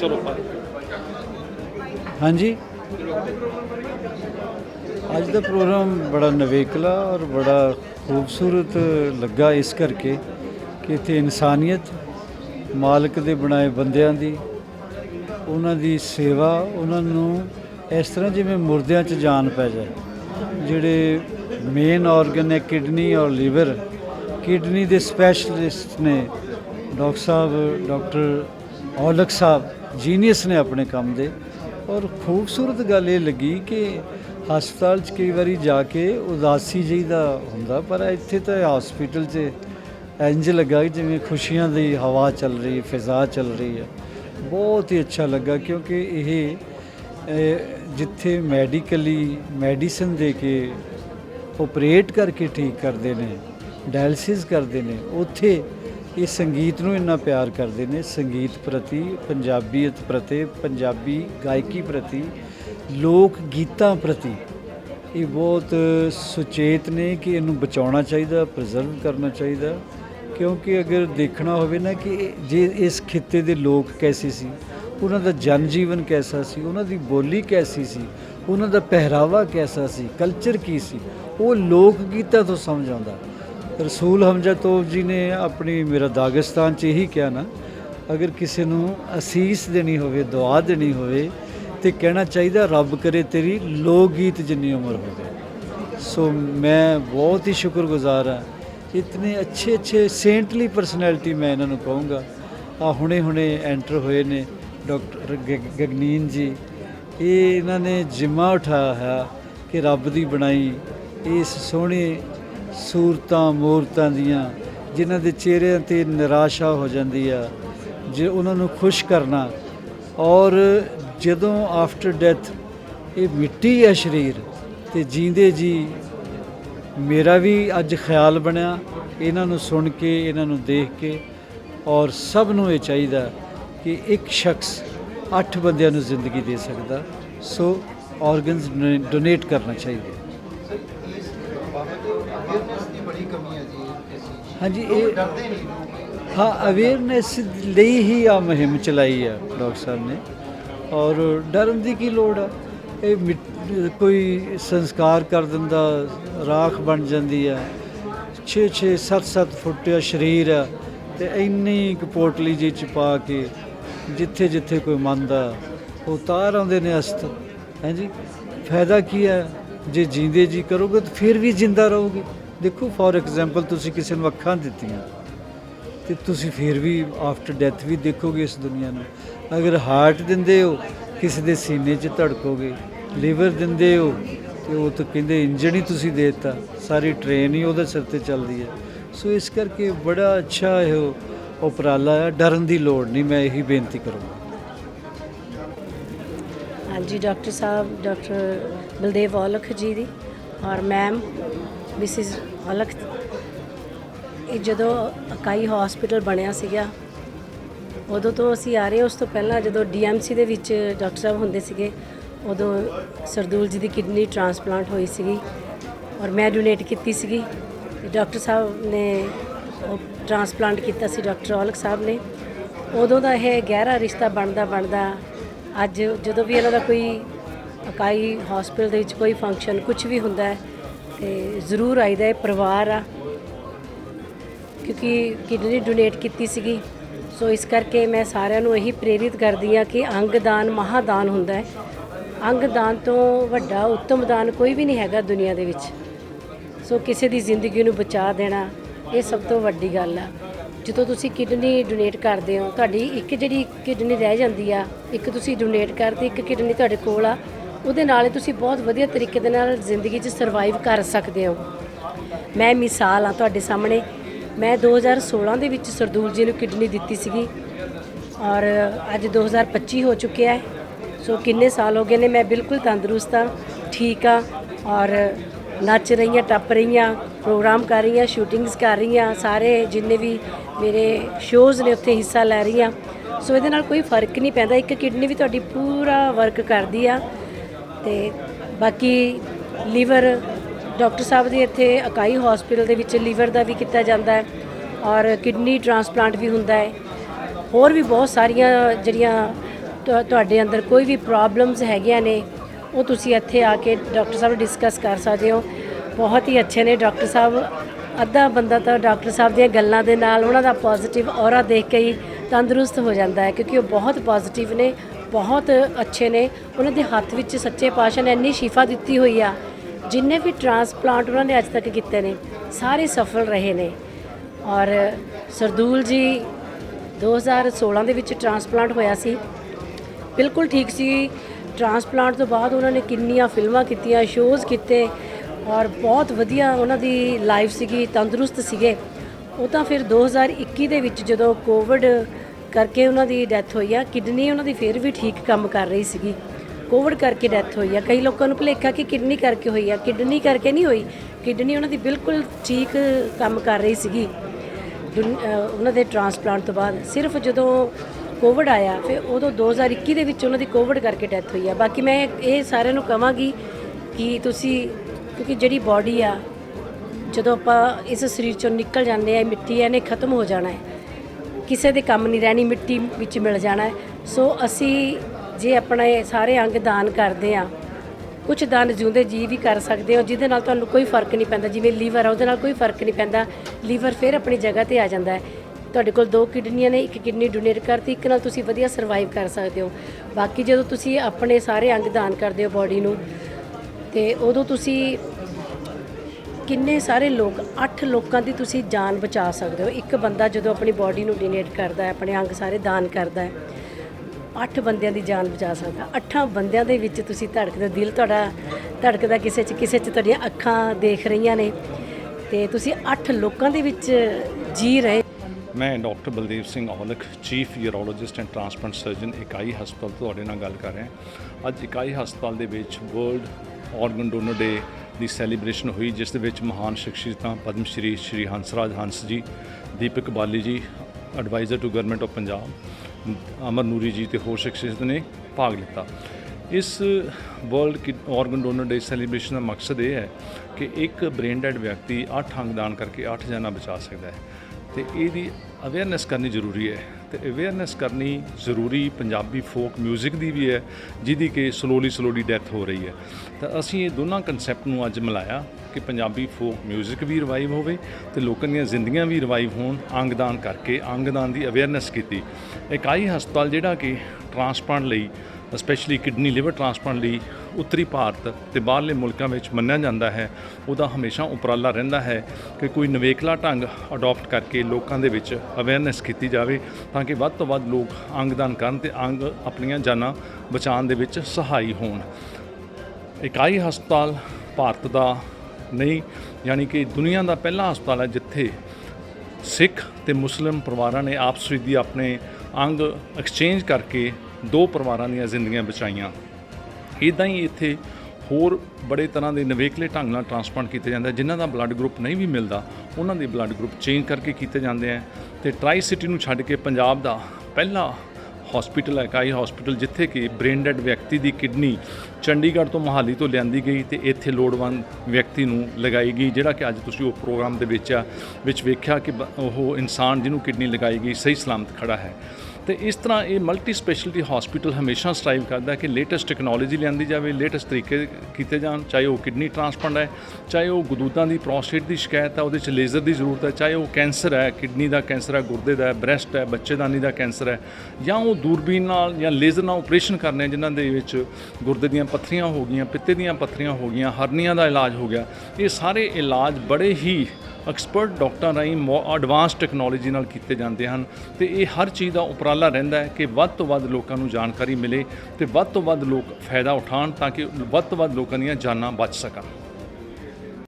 ਚਲੋ ਹਾਂਜੀ? ਅੱਜ ਦਾ ਪ੍ਰੋਗਰਾਮ ਬੜਾ ਨਵੇਕਲਾ ਔਰ ਬੜਾ ਖੂਬਸੂਰਤ ਲੱਗਾ ਇਸ ਕਰਕੇ ਕਿ ਇੱਥੇ ਇਨਸਾਨੀਅਤ, ਮਾਲਕ ਦੇ ਬਣਾਏ ਬੰਦਿਆਂ ਦੀ, ਉਹਨਾਂ ਦੀ ਸੇਵਾ, ਉਹਨਾਂ ਨੂੰ ਇਸ ਤਰ੍ਹਾਂ ਜਿਵੇਂ ਮੁਰਦਿਆਂ 'ਚ ਜਾਨ ਪੈ ਜਾਏ, ਜਿਹੜੇ ਮੇਨ ਆਰਗਨ ਹੈ ਕਿਡਨੀ ਔਰ ਲੀਵਰ, ਕਿਡਨੀ ਦੇ ਸਪੈਸ਼ਲਿਸਟ ਨੇ ਡਾਕਟਰ ਸਾਹਿਬ, ਡਾਕਟਰ ਔਲਖ ਸਾਹਿਬ ਜੀਨੀਅਸ ਨੇ ਆਪਣੇ ਕੰਮ ਦੇ। ਔਰ ਖੂਬਸੂਰਤ ਗੱਲ ਇਹ ਲੱਗੀ ਕਿ ਹਸਪਤਾਲ 'ਚ ਕਈ ਵਾਰੀ ਜਾ ਕੇ ਉਦਾਸੀ ਜਿਹੀ ਦਾ ਹੁੰਦਾ, ਪਰ ਇੱਥੇ ਤਾਂ ਹਸਪੀਟਲ 'ਚ ਇੰਜ ਲੱਗਾ ਜਿਵੇਂ ਖੁਸ਼ੀਆਂ ਦੀ ਹਵਾ ਚੱਲ ਰਹੀ ਹੈ ਫਿਜ਼ਾ ਚੱਲ ਰਹੀ ਹੈ। ਬਹੁਤ ਹੀ ਅੱਛਾ ਲੱਗਾ ਕਿਉਂਕਿ ਇਹ ਜਿੱਥੇ ਮੈਡੀਕਲੀ ਮੈਡੀਸਨ ਦੇ ਕੇ ਆਪਰੇਟ ਕਰਕੇ ਠੀਕ ਕਰਦੇ ਨੇ ਡਾਇਲਿਸਿਸ ਕਰਦੇ ਨੇ, ਉੱਥੇ ਇਹ ਸੰਗੀਤ ਨੂੰ ਇੰਨਾ ਪਿਆਰ ਕਰਦੇ ਨੇ, ਸੰਗੀਤ ਪ੍ਰਤੀ, ਪੰਜਾਬੀਅਤ ਪ੍ਰਤੀ, ਪੰਜਾਬੀ ਗਾਇਕੀ ਪ੍ਰਤੀ, ਲੋਕ ਗੀਤਾਂ ਪ੍ਰਤੀ, ਇਹ ਬਹੁਤ ਸੁਚੇਤ ਨੇ ਕਿ ਇਹਨੂੰ ਬਚਾਉਣਾ ਚਾਹੀਦਾ, ਪ੍ਰੀਜ਼ਰਵ ਕਰਨਾ ਚਾਹੀਦਾ। ਕਿਉਂਕਿ ਅਗਰ ਦੇਖਣਾ ਹੋਵੇ ਨਾ ਕਿ ਜੇ ਇਸ ਖਿੱਤੇ ਦੇ ਲੋਕ ਕੈਸੇ ਸੀ, ਉਹਨਾਂ ਦਾ ਜਨ ਜੀਵਨ ਕੈਸਾ ਸੀ, ਉਹਨਾਂ ਦੀ ਬੋਲੀ ਕੈਸੀ ਸੀ, ਉਹਨਾਂ ਦਾ ਪਹਿਰਾਵਾ ਕੈਸਾ ਸੀ ਕਲਚਰ ਕੀ ਸੀ, ਉਹ ਲੋਕ ਗੀਤਾਂ ਤੋਂ ਸਮਝ ਆਉਂਦਾ। ਰਸੂਲ ਹਮਜ਼ਾ ਤੋਪ ਜੀ ਨੇ ਆਪਣੀ ਮੇਰਾ ਦਾਗਿਸਤਾਨ ਚ ਇਹੀ ਕਿਹਾ ਨਾ, ਅਗਰ ਕਿਸੇ ਨੂੰ ਅਸੀਸ ਦੇਣੀ ਹੋਵੇ, ਦੁਆ ਦੇਣੀ ਹੋਵੇ, ਤੇ ਕਹਿਣਾ ਚਾਹੀਦਾ, ਰੱਬ ਕਰੇ ਤੇਰੀ ਲੋਕ ਗੀਤ ਜਿੰਨੀ ਉਮਰ ਹੋਵੇ। ਸੋ ਮੈਂ ਬਹੁਤ ਹੀ ਸ਼ੁਕਰਗੁਜ਼ਾਰ ਹਾਂ। ਇਤਨੇ ਅੱਛੇ ਅੱਛੇ ਸੇਂਟਲੀ ਪਰਸਨੈਲਿਟੀ ਮੈਂ ਇਹਨਾਂ ਨੂੰ ਕਹੂੰਗਾ। ਆ ਹੁਣੇ ਹੁਣੇ ਐਂਟਰ ਹੋਏ ਨੇ ਡਾਕਟਰ ਗ- ਗਗਨੀਨ ਜੀ। ਇਹ ਇਹਨਾਂ ਨੇ ਜਿੰਮਾ ਉਠਾਇਆ ਹੈ ਕਿ ਰੱਬ ਦੀ ਬਣਾਈ ਇਸ ਸੋਹਣੇ ਸੂਰਤਾਂ, ਮੂਰਤਾਂ ਦੀਆਂ, ਜਿਨ੍ਹਾਂ ਦੇ ਚਿਹਰਿਆਂ ਤੇ ਨਿਰਾਸ਼ਾ ਹੋ ਜਾਂਦੀ ਆ, ਜੇ ਉਹਨਾਂ ਨੂੰ ਖੁਸ਼ ਕਰਨਾ। ਔਰ ਜਦੋਂ ਆਫਟਰ ਡੈਥ ਇਹ ਮਿੱਟੀ ਹੈ ਸਰੀਰ, ਤੇ ਜੀਂਦੇ ਜੀ, ਮੇਰਾ ਵੀ ਅੱਜ ਖਿਆਲ ਬਣਿਆ, ਇਹਨਾਂ ਨੂੰ ਸੁਣ ਕੇ, ਇਹਨਾਂ ਨੂੰ ਦੇਖ ਕੇ। ਔਰ ਸਭ ਨੂੰ ਇਹ ਚਾਹੀਦਾ ਕਿ ਇੱਕ ਸ਼ਖਸ ਅੱਠ ਬੰਦਿਆਂ ਨੂੰ ਜ਼ਿੰਦਗੀ ਦੇ ਸਕਦਾ। ਸੋ ਆਰਗਨਸ ਡੋਨੇਟ ਕਰਨਾ ਚਾਹੀਦਾ। ਅਵੇਅਰਨੈਸ ਦੀ ਬੜੀ ਕਮੀ ਹੈ ਜੀ ਇਸ ਚੀਜ਼ ਹਾਂਜੀ ਇਹ ਡਰਦੇ ਨਹੀਂ ਹਾਂ ਅਵੇਅਰਨੈਸ ਲਈ ਹੀ ਆ ਮੁਹਿੰਮ ਚਲਾਈ ਆ ਡਾਕਟਰ ਸਾਹਿਬ ਨੇ। ਔਰ ਡਰਨ ਦੀ ਕੀ ਲੋੜ ਆ? ਇਹ ਕੋਈ ਸੰਸਕਾਰ ਕਰ ਦਿੰਦਾ ਰਾਖ ਬਣ ਜਾਂਦੀ ਆ। 6 6 7 7 ਫੁੱਟ ਦਾ ਸਰੀਰ ਆ ਤੇ ਇੰਨੀ ਕੁ ਪੋਟਲੀ ਜੀ ਚ ਪਾ ਕੇ ਜਿੱਥੇ ਜਿੱਥੇ ਕੋਈ ਮੰਨਦਾ ਉਹ ਤਾਰ ਆਉਂਦੇ ਨੇ ਅਸਤ ਹਾਂਜੀ ਫਾਇਦਾ ਕੀ ਹੈ ਜੇ ਜੀਂਦੇ ਜੀ ਕਰੋਗੇ ਤਾਂ ਫਿਰ ਵੀ ਜਿੰਦਾ ਰਹੋਗੇ। ਦੇਖੋ ਫੋਰ ਐਗਜ਼ਾਮਪਲ ਤੁਸੀਂ ਕਿਸੇ ਨੂੰ ਅੱਖਾਂ ਦਿੱਤੀਆਂ ਤੇ ਤੁਸੀਂ ਫਿਰ ਵੀ ਆਫਟਰ ਡੈਥ ਵੀ ਦੇਖੋਗੇ ਇਸ ਦੁਨੀਆ ਨੂੰ। ਅਗਰ ਹਾਰਟ ਦਿੰਦੇ ਹੋ, ਕਿਸੇ ਦੇ ਸੀਨੇ 'ਚ ਧੜਕੋਗੇ ਲੀਵਰ ਦਿੰਦੇ ਹੋ, ਤੇ ਉਹ ਤਾਂ ਕਹਿੰਦੇ ਇੰਜਣ ਹੀ ਤੁਸੀਂ ਦੇ ਦਿੱਤਾ, ਸਾਰੀ ਟ੍ਰੇਨ ਹੀ ਉਹਦੇ ਸਿਰ ਤੇ ਚੱਲਦੀ ਹੈ। ਸੋ ਇਸ ਕਰਕੇ ਬੜਾ ਅੱਛਾ ਇਹ ਉਪਰਾਲਾ ਹੈ, ਡਰਨ ਦੀ ਲੋੜ ਨਹੀਂ, ਮੈਂ ਇਹੀ ਬੇਨਤੀ ਕਰੂੰਗਾ। ਹਾਂਜੀ, ਡਾਕਟਰ ਸਾਹਿਬ, ਡਾਕਟਰ ਬਲਦੇਵ ਔਲਖ ਜੀ ਦੀ ਔਰ ਮੈਮ, ਮਿਸਿਸ ਔਲਖ ਇਹ ਜਦੋਂ ਇਕਾਈ ਹਸਪੀਟਲ ਬਣਿਆ ਸੀਗਾ, ਉਦੋਂ ਤੋਂ ਅਸੀਂ ਆ ਰਹੇ ਹਾਂ। ਉਸ ਤੋਂ ਪਹਿਲਾਂ ਜਦੋਂ ਡੀਐਮਸੀ ਦੇ ਵਿੱਚ ਡਾਕਟਰ ਸਾਹਿਬ ਹੁੰਦੇ ਸੀਗੇ, ਉਦੋਂ ਸਰਦੂਲ ਜੀ ਦੀ ਕਿਡਨੀ ਟ੍ਰਾਂਸਪਲਾਂਟ ਹੋਈ ਸੀਗੀ ਔਰ ਮੈਂ ਡੋਨੇਟ ਕੀਤੀ ਸੀਗੀ। ਡਾਕਟਰ ਸਾਹਿਬ ਨੇ ਉਹ ਟ੍ਰਾਂਸਪਲਾਂਟ ਕੀਤਾ ਸੀ, ਡਾਕਟਰ ਔਲਖ ਸਾਹਿਬ ਨੇ। ਉਦੋਂ ਦਾ ਇਹ ਗਹਿਰਾ ਰਿਸ਼ਤਾ ਬਣਦਾ ਬਣਦਾ ਅੱਜ ਜਦੋਂ ਵੀ ਇਹਨਾਂ ਦਾ ਕੋਈ ਇਕਾਈ ਹਸਪੀਟਲ ਦੇ ਵਿੱਚ ਕੋਈ ਫੰਕਸ਼ਨ ਕੁਝ ਵੀ ਹੁੰਦਾ ਹੈ, ਤੇ ਜ਼ਰੂਰ ਆਈਦਾ ਹੈ, ਪਰਿਵਾਰ ਆ। ਕਿਉਂਕਿ ਕਿਡਨੀ ਡੋਨੇਟ ਕੀਤੀ ਸੀਗੀ। ਸੋ ਇਸ ਕਰਕੇ ਮੈਂ ਸਾਰਿਆਂ ਨੂੰ ਇਹੀ ਪ੍ਰੇਰਿਤ ਕਰਦੀ ਆ ਕਿ ਅੰਗਦਾਨ, ਮਹਾਦਾਨ ਹੁੰਦਾ ਹੈ। ਅੰਗਦਾਨ ਤੋਂ ਵੱਡਾ ਉੱਤਮ ਦਾਨ ਕੋਈ ਵੀ ਨਹੀਂ ਹੈਗਾ ਦੁਨੀਆ ਦੇ ਵਿੱਚ। ਸੋ ਕਿਸੇ ਦੀ ਜ਼ਿੰਦਗੀ ਨੂੰ ਬਚਾ ਦੇਣਾ, ਇਹ ਸਭ ਤੋਂ ਵੱਡੀ ਗੱਲ ਆ। ਜਦੋਂ ਤੁਸੀਂ ਕਿਡਨੀ ਡੋਨੇਟ ਕਰਦੇ ਹੋ, ਤੁਹਾਡੀ ਇੱਕ ਜਿਹੜੀ ਕਿਡਨੀ ਰਹਿ ਜਾਂਦੀ ਆ, ਇੱਕ ਤੁਸੀਂ ਡੋਨੇਟ ਕਰਤੀ ਇੱਕ ਕਿਡਨੀ ਤੁਹਾਡੇ ਕੋਲ ਆ, ਉਹਦੇ ਨਾਲ ਹੀ ਤੁਸੀਂ ਬਹੁਤ ਵਧੀਆ ਤਰੀਕੇ ਦੇ ਨਾਲ ਜ਼ਿੰਦਗੀ 'ਚ ਸਰਵਾਈਵ ਕਰ ਸਕਦੇ ਹੋ। ਮੈਂ ਮਿਸਾਲ ਆ ਤੁਹਾਡੇ ਸਾਹਮਣੇ। ਮੈਂ 2016 ਦੇ ਵਿੱਚ ਸਰਦੂਲ ਜੀ ਨੂੰ ਕਿਡਨੀ ਦਿੱਤੀ ਸੀਗੀ ਔਰ ਅੱਜ 2025 ਹੋ ਚੁੱਕਿਆ ਹੈ। ਸੋ ਕਿੰਨੇ ਸਾਲ ਹੋ ਗਏ ਨੇ, ਮੈਂ ਬਿਲਕੁਲ ਤੰਦਰੁਸਤ ਹਾਂ, ਠੀਕ ਹਾਂ ਔਰ ਨੱਚ ਰਹੀਆਂ, ਟੱਪ ਰਹੀਆਂ, ਪ੍ਰੋਗਰਾਮ ਕਰ ਰਹੀਆਂ ਸ਼ੂਟਿੰਗਸ ਕਰ ਰਹੀਆਂ, ਸਾਰੇ ਜਿੰਨੇ ਵੀ ਮੇਰੇ ਸ਼ੋਜ਼ ਨੇ ਉੱਥੇ ਹਿੱਸਾ ਲੈ ਰਹੀਆਂ। ਸੋ ਇਹਦੇ ਨਾਲ ਕੋਈ ਫ਼ਰਕ ਨਹੀਂ ਪੈਂਦਾ, ਇੱਕ ਕਿਡਨੀ ਵੀ ਤੁਹਾਡੀ ਪੂਰਾ ਵਰਕ ਕਰਦੀ ਆ ਤੇ ਬਾਕੀ ਲੀਵਰ ਡਾਕਟਰ ਸਾਹਿਬ ਦੇ ਇੱਥੇ ਇਕਾਈ ਹਸਪੀਟਲ ਦੇ ਵਿੱਚ ਲੀਵਰ ਦਾ ਵੀ ਕੀਤਾ ਜਾਂਦਾ ਹੈ ਔਰ ਕਿਡਨੀ ਟ੍ਰਾਂਸਪਲਾਂਟ ਵੀ ਹੁੰਦਾ ਹੈ। ਹੋਰ ਵੀ ਬਹੁਤ ਸਾਰੀਆਂ ਜਿਹੜੀਆਂ ਤੁਹਾਡੇ ਅੰਦਰ ਕੋਈ ਵੀ ਪ੍ਰੋਬਲਮਸ ਹੈਗੀਆਂ ਨੇ ਉਹ ਤੁਸੀਂ ਇੱਥੇ ਆ ਕੇ ਡਾਕਟਰ ਸਾਹਿਬ ਡਿਸਕਸ ਕਰ ਸਕਦੇ ਹੋ। ਬਹੁਤ ਹੀ ਅੱਛੇ ਨੇ ਡਾਕਟਰ ਸਾਹਿਬ। ਅੱਧਾ ਬੰਦਾ ਤਾਂ ਡਾਕਟਰ ਸਾਹਿਬ ਦੀਆਂ ਗੱਲਾਂ ਦੇ ਨਾਲ ਉਹਨਾਂ ਦਾ ਪੋਜ਼ਿਟਿਵ ਔਰਾ ਦੇਖ ਕੇ ਹੀ ਤੰਦਰੁਸਤ ਹੋ ਜਾਂਦਾ ਹੈ ਕਿਉਂਕਿ ਉਹ ਬਹੁਤ ਪੋਜ਼ਿਟਿਵ ਨੇ, ਬਹੁਤ ਅੱਛੇ ਨੇ। ਉਹਨਾਂ ਦੇ ਹੱਥ ਵਿੱਚ ਸੱਚੇ ਪਾਤਸ਼ਾਹ ਨੇ ਇੰਨੀ ਸ਼ਿਫਾ ਦਿੱਤੀ ਹੋਈ ਆ। ਜਿੰਨੇ ਵੀ ਟਰਾਂਸਪਲਾਂਟ ਉਹਨਾਂ ਨੇ ਅੱਜ ਤੱਕ ਕੀਤੇ ਨੇ, ਸਾਰੇ ਸਫਲ ਰਹੇ ਨੇ। ਔਰ ਸਰਦੂਲ ਜੀ 2016 ਦੇ ਵਿੱਚ ਟਰਾਂਸਪਲਾਂਟ ਹੋਇਆ ਸੀ। ਬਿਲਕੁਲ ਠੀਕ ਸੀ। ਟਰਾਂਸਪਲਾਂਟ ਤੋਂ ਬਾਅਦ ਉਹਨਾਂ ਨੇ ਕਿੰਨੀਆਂ ਫਿਲਮਾਂ ਕੀਤੀਆਂ ਸ਼ੋਜ਼ ਕੀਤੇ ਔਰ ਬਹੁਤ ਵਧੀਆ ਉਹਨਾਂ ਦੀ ਲਾਈਫ ਸੀਗੀ, ਤੰਦਰੁਸਤ ਸੀਗੇ। ਉਹ ਤਾਂ ਫਿਰ 2021 ਦੇ ਵਿੱਚ ਜਦੋਂ ਕੋਵਿਡ ਕਰਕੇ ਉਹਨਾਂ ਦੀ ਡੈਥ ਹੋਈ ਆ, ਕਿਡਨੀ ਉਹਨਾਂ ਦੀ ਫਿਰ ਵੀ ਠੀਕ ਕੰਮ ਕਰ ਰਹੀ ਸੀਗੀ। ਕੋਵਿਡ ਕਰਕੇ ਡੈਥ ਹੋਈ ਆ। ਕਈ ਲੋਕਾਂ ਨੂੰ ਭੁਲੇਖਾ ਕਿ ਕਿਡਨੀ ਕਰਕੇ ਹੋਈ ਆ। ਕਿਡਨੀ ਕਰਕੇ ਨਹੀਂ ਹੋਈ, ਕਿਡਨੀ ਉਹਨਾਂ ਦੀ ਬਿਲਕੁਲ ਠੀਕ ਕੰਮ ਕਰ ਰਹੀ ਸੀਗੀ। ਦੁਨ- ਉਹਨਾਂ ਦੇ ਟਰਾਂਸਪਲਾਂਟ ਤੋਂ ਬਾਅਦ। ਸਿਰਫ ਜਦੋਂ ਕੋਵਿਡ ਆਇਆ, ਫਿਰ ਉਦੋਂ 2021 ਦੇ ਵਿੱਚ ਉਹਨਾਂ ਦੀ ਕੋਵਿਡ ਕਰਕੇ ਡੈਥ ਹੋਈ ਆ। ਬਾਕੀ ਮੈਂ ਇਹ ਸਾਰਿਆਂ ਨੂੰ ਕਹਾਂਗੀ ਕਿ ਤੁਸੀਂ, ਕਿਉਂਕਿ ਜਿਹੜੀ ਬਾਡੀ ਆ, ਜਦੋਂ ਆਪਾਂ ਇਸ ਸਰੀਰ ਚੋਂ ਨਿਕਲ ਜਾਂਦੇ ਆ ਮਿੱਟੀ ਹੈ ਇਹਨੇ ਖਤਮ ਹੋ ਜਾਣਾ ਹੈ। ਕਿਸੇ ਦੇ ਕੰਮ ਨਹੀਂ ਰਹਿਣੀ, ਮਿੱਟੀ ਵਿੱਚ ਮਿਲ ਜਾਣਾ ਹੈ। ਸੋ ਅਸੀਂ ਜੇ ਆਪਣੇ ਸਾਰੇ ਅੰਗ ਦਾਨ ਕਰਦੇ ਆ ਕੁਝ ਦਾਨ ਜਿਉਂਦੇ ਜੀ ਵੀ ਕਰ ਸਕਦੇ ਹੋ, ਜਿਹਦੇ ਨਾਲ ਤੁਹਾਨੂੰ ਕੋਈ ਫ਼ਰਕ ਨਹੀਂ ਪੈਂਦਾ, ਜਿਵੇਂ ਲੀਵਰ ਆ, ਉਹਦੇ ਨਾਲ ਕੋਈ ਫ਼ਰਕ ਨਹੀਂ ਪੈਂਦਾ, ਲੀਵਰ ਫਿਰ ਆਪਣੀ ਜਗ੍ਹਾ ਤੇ ਆ ਜਾਂਦਾ ਹੈ। ਤੁਹਾਡੇ ਕੋਲ ਦੋ ਕਿਡਨੀਆਂ ਨੇ, ਇੱਕ ਕਿਡਨੀ ਡੋਨੇਟ ਕਰਤੀ, ਇੱਕ ਨਾਲ ਤੁਸੀਂ ਵਧੀਆ ਸਰਵਾਈਵ ਕਰ ਸਕਦੇ ਹੋ। ਬਾਕੀ ਜਦੋਂ ਤੁਸੀਂ ਆਪਣੇ ਸਾਰੇ ਅੰਗ ਦਾਨ ਕਰਦੇ ਹੋ ਬਾਡੀ ਨੂੰ, ਤੇ ਉਦੋਂ ਤੁਸੀਂ ਕਿੰਨੇ ਸਾਰੇ ਲੋਕ 8 ਲੋਕਾਂ ਦੀ ਤੁਸੀਂ ਜਾਨ ਬਚਾ ਸਕਦੇ ਹੋ। ਇੱਕ ਬੰਦਾ ਜਦੋਂ ਆਪਣੀ ਬਾਡੀ ਨੂੰ ਡੋਨੇਟ ਕਰਦਾ ਹੈ, ਆਪਣੇ ਅੰਗ ਸਾਰੇ ਦਾਨ ਕਰਦਾ ਹੈ 8 ਬੰਦਿਆਂ ਦੀ ਜਾਨ ਬਚਾ ਸਕਦਾ। 8 ਬੰਦਿਆਂ ਦੇ ਵਿੱਚ ਤੁਸੀਂ ਧੜਕਦਾ ਦਿਲ ਤੁਹਾਡਾ, ਧੜਕਦਾ ਕਿਸੇ 'ਚ ਕਿਸੇ 'ਚ ਤੁਹਾਡੀਆਂ ਅੱਖਾਂ ਦੇਖ ਰਹੀਆਂ ਨੇ। ਤੇ ਤੁਸੀਂ 8 ਲੋਕਾਂ ਦੇ ਵਿੱਚ ਜੀ ਰਹੇ ਮੈਂ doctor Baldev Singh Aulakh, chief urologist and transplant surgeon ਇਕਾਈ ਹਸਪਤਾਲ ਤੋਂ ਤੁਹਾਡੇ ਨਾਲ ਗੱਲ ਕਰ ਰਿਹਾ ਅੱਜ ਇਕਾਈ ਹਸਪਤਾਲ ਦੇ ਵਿੱਚ ਵਰਲਡ ਆਰਗਨ ਡੋਨਰ ਡੇ ਦੀ ਸੈਲੀਬ੍ਰੇਸ਼ਨ ਹੋਈ, ਜਿਸ ਦੇ ਵਿੱਚ ਮਹਾਨ ਸ਼ਖਸੀਅਤਾਂ ਪਦਮ ਸ਼੍ਰੀ ਸ਼੍ਰੀ Hansraj Hans ji, Deepak Bali ji adviser to government of Punjab Amar Noori ji ਤੇ ਹੋਰ ਸ਼ਖਸੀਅਤ ਨੇ ਭਾਗ ਲਿੱਤਾ। ਇਸ World Organ Donor Day celebration ਦਾ ਮਕਸਦ ਇਹ ਹੈ ਕਿ ਇੱਕ ਬ੍ਰੇਨ ਡੈਡ ਵਿਅਕਤੀ 8 ਅੰਗ ਦਾਨ ਕਰਕੇ 8 ਜਨਾਂ ਬਚਾ ਸਕਦਾ ਹੈ। ਤੇ ਇਹਦੀ ਅਵੇਅਰਨੈਸ ਕਰਨੀ ਜ਼ਰੂਰੀ ਹੈ ਤੇ ਅਵੇਅਰਨੈਸ ਕਰਨੀ ਜ਼ਰੂਰੀ ਪੰਜਾਬੀ ਫੋਕ 뮤직 ਦੀ ਵੀ ਹੈ ਜਿਹਦੀ ਕਿ ਸਲੋਲੀ ਸਲੋਲੀ ਡੈਥ ਹੋ ਰਹੀ ਹੈ ਤਾਂ ਅਸੀਂ ਇਹ ਦੋਨਾਂ ਕਨਸੈਪਟ ਨੂੰ ਅੱਜ ਮਿਲਾਇਆ ਕਿ ਪੰਜਾਬੀ ਫੋਕ 뮤직 ਵੀ ਰਿਵਾਈਵ ਹੋਵੇ ਤੇ ਲੋਕਾਂ ਦੀਆਂ ਜ਼ਿੰਦਗੀਆਂ ਵੀ ਰਿਵਾਈਵ ਹੋਣ ਅੰਗਦਾਨ ਕਰਕੇ ਅੰਗਦਾਨ ਦੀ ਅਵੇਅਰਨੈਸ ਕੀਤੀ ਇਕਾਈ ਹਸਪਤਾਲ ਜਿਹੜਾ ਕਿ ਟਰਾਂਸਪਲਾਂਟ ਲਈ ਸਪੈਸ਼ਲੀ ਕਿਡਨੀ ਲਿਵਰ ਟ੍ਰਾਂਸਪਲਾਂਟ ਲਈ ਉੱਤਰੀ ਭਾਰਤ ਤੇ ਬਾਹਰਲੇ ਮੁਲਕਾਂ ਵਿੱਚ ਮੰਨਿਆ ਜਾਂਦਾ ਹੈ। ਉਹਦਾ ਹਮੇਸ਼ਾ ਉਪਰਾਲਾ ਰਹਿੰਦਾ ਹੈ ਕਿ ਕੋਈ ਨਵੇਕਲਾ ਢੰਗ ਅਡਾਪਟ ਕਰਕੇ ਲੋਕਾਂ ਦੇ ਵਿੱਚ ਅਵੇਅਰਨੈਸ ਕੀਤੀ ਜਾਵੇ ਤਾਂ ਕਿ ਵੱਧ ਤੋਂ ਵੱਧ ਲੋਕ ਅੰਗਦਾਨ ਕਰਨ ਤੇ ਅੰਗ ਆਪਣੀਆਂ ਜਾਨਾਂ ਬਚਾਉਣ ਦੇ ਵਿੱਚ ਸਹਾਈ ਹੋਣ। ਇਕਾਈ ਹਸਪਤਾਲ ਭਾਰਤ ਦਾ ਨਹੀਂ, ਯਾਨੀ ਕਿ ਦੁਨੀਆ ਦਾ ਪਹਿਲਾ ਹਸਪਤਾਲ ਹੈ ਜਿੱਥੇ ਸਿੱਖ ਤੇ ਮੁਸਲਿਮ ਪਰਿਵਾਰਾਂ ਨੇ ਆਪਸ ਵਿੱਚ ਦੀ ਆਪਣੇ ਅੰਗ ਐਕਸਚੇਂਜ ਕਰਕੇ ਦੋ ਪਰਿਵਾਰਾਂ ਦੀਆਂ ਜ਼ਿੰਦਗੀਆਂ ਬਚਾਈਆਂ। ਇਦਾਂ ਹੀ ਇੱਥੇ ਹੋਰ ਬੜੇ ਤਰ੍ਹਾਂ ਦੇ ਨਵੇਕਲੇ ਢੰਗ ਨਾਲ ਟ੍ਰਾਂਸਪਲਾਂਟ ਕੀਤੇ ਜਾਂਦੇ ਆ, ਜਿਨ੍ਹਾਂ ਦਾ ਬਲੱਡ ਗਰੁੱਪ ਨਹੀਂ ਵੀ ਮਿਲਦਾ ਉਹਨਾਂ ਦੇ ਬਲੱਡ ਗਰੁੱਪ ਚੇਂਜ ਕਰਕੇ ਕੀਤੇ ਜਾਂਦੇ ਆ। ਤੇ ਟਰਾਈ ਸਿਟੀ ਨੂੰ ਛੱਡ ਕੇ ਪੰਜਾਬ ਦਾ ਪਹਿਲਾ ਹਸਪੀਟਲ ਹੈ ਇਕਾਈ ਹਸਪੀਟਲ ਜਿੱਥੇ ਕਿ ਬ੍ਰੇਨ ਡੈਡ ਵਿਅਕਤੀ ਦੀ ਕਿਡਨੀ ਚੰਡੀਗੜ੍ਹ ਤੋਂ ਮੋਹਾਲੀ ਤੋਂ ਲਿਆਂਦੀ ਗਈ ਤੇ ਇੱਥੇ ਲੋੜਵੰਦ ਵਿਅਕਤੀ ਨੂੰ ਲਗਾਈ ਗਈ ਜਿਹੜਾ ਕਿ ਅੱਜ ਤੁਸੀਂ ਉਹ ਪ੍ਰੋਗਰਾਮ ਦੇ ਵਿੱਚ ਆ ਵਿੱਚ ਵੇਖਿਆ ਕਿ ਉਹ ਇਨਸਾਨ ਜਿਹਨੂੰ ਕਿਡਨੀ ਲਗਾਈ ਗਈ ਸਹੀ ਸਲਾਮਤ ਖੜਾ ਹੈ। ਤੇ ਇਸ ਤਰ੍ਹਾਂ ਇਹ ਮਲਟੀ ਸਪੈਸ਼ਲਿਟੀ ਹਸਪੀਟਲ ਹਮੇਸ਼ਾ ਸਟਰਾਈਵ ਕਰਦਾ ਕਿ ਲੇਟੈਸਟ ਟੈਕਨੋਲੋਜੀ ਲਿਆਂਦੀ ਜਾਵੇ ਲੇਟੈਸਟ ਤਰੀਕੇ ਕੀਤੇ ਜਾਣ, ਚਾਹੇ ਉਹ ਕਿਡਨੀ ਟ੍ਰਾਂਸਪਲਾਂਟ ਹੈ, ਚਾਹੇ ਉਹ ਗਦੂਦਾਂ ਦੀ ਪ੍ਰੋਸਟੇਟ ਦੀ ਸ਼ਿਕਾਇਤ ਹੈ, ਉਹਦੇ ਚ ਲੇਜ਼ਰ ਦੀ ਜ਼ਰੂਰਤ ਹੈ, ਚਾਹੇ ਉਹ ਕੈਂਸਰ ਹੈ ਕਿਡਨੀ ਦਾ ਕੈਂਸਰ ਹੈ, ਗੁਰਦੇ ਦਾ ਹੈ ਬ੍ਰੈਸਟ ਹੈ, ਬੱਚੇਦਾਨੀ ਦਾ ਕੈਂਸਰ ਹੈ, ਜਾਂ ਉਹ ਦੂਰਬੀਨ ਨਾਲ ਜਾਂ ਲੇਜ਼ਰ ਨਾਲ ਆਪਰੇਸ਼ਨ ਕਰਨੇ ਜਿਨ੍ਹਾਂ ਦੇ ਵਿੱਚ ਗੁਰਦੇ ਦੀਆਂ ਪੱਥਰੀਆਂ ਹੋ ਗਈਆਂ, ਪਿੱਤੇ ਦੀਆਂ ਪੱਥਰੀਆਂ ਹੋ ਗਈਆਂ, ਹਰਨੀਆਂ ਦਾ ਇਲਾਜ ਹੋ ਗਿਆ, ਇਹ ਸਾਰੇ ਇਲਾਜ ਬੜੇ ਹੀ ਐਕਸਪਰਟ ਡਾਕਟਰਾਂ ਰਾਹੀਂ ਐਡਵਾਂਸ ਟੈਕਨੋਲੋਜੀ ਨਾਲ ਕੀਤੇ ਜਾਂਦੇ ਹਨ ਤੇ ਇਹ ਹਰ ਚੀਜ਼ ਦਾ ਉਪਰਾਲਾ ਰਹਿੰਦਾ ਹੈ ਕਿ ਵੱਧ ਤੋਂ ਵੱਧ ਲੋਕਾਂ ਨੂੰ ਜਾਣਕਾਰੀ ਮਿਲੇ ਤੇ ਵੱਧ ਤੋਂ ਵੱਧ ਲੋਕ ਫਾਇਦਾ ਉਠਾਉਣ ਤਾਂ ਕਿ ਵੱਧ ਤੋਂ ਵੱਧ ਲੋਕਾਂ ਦੀਆਂ ਜਾਨਾਂ ਬਚ ਸਕਣ।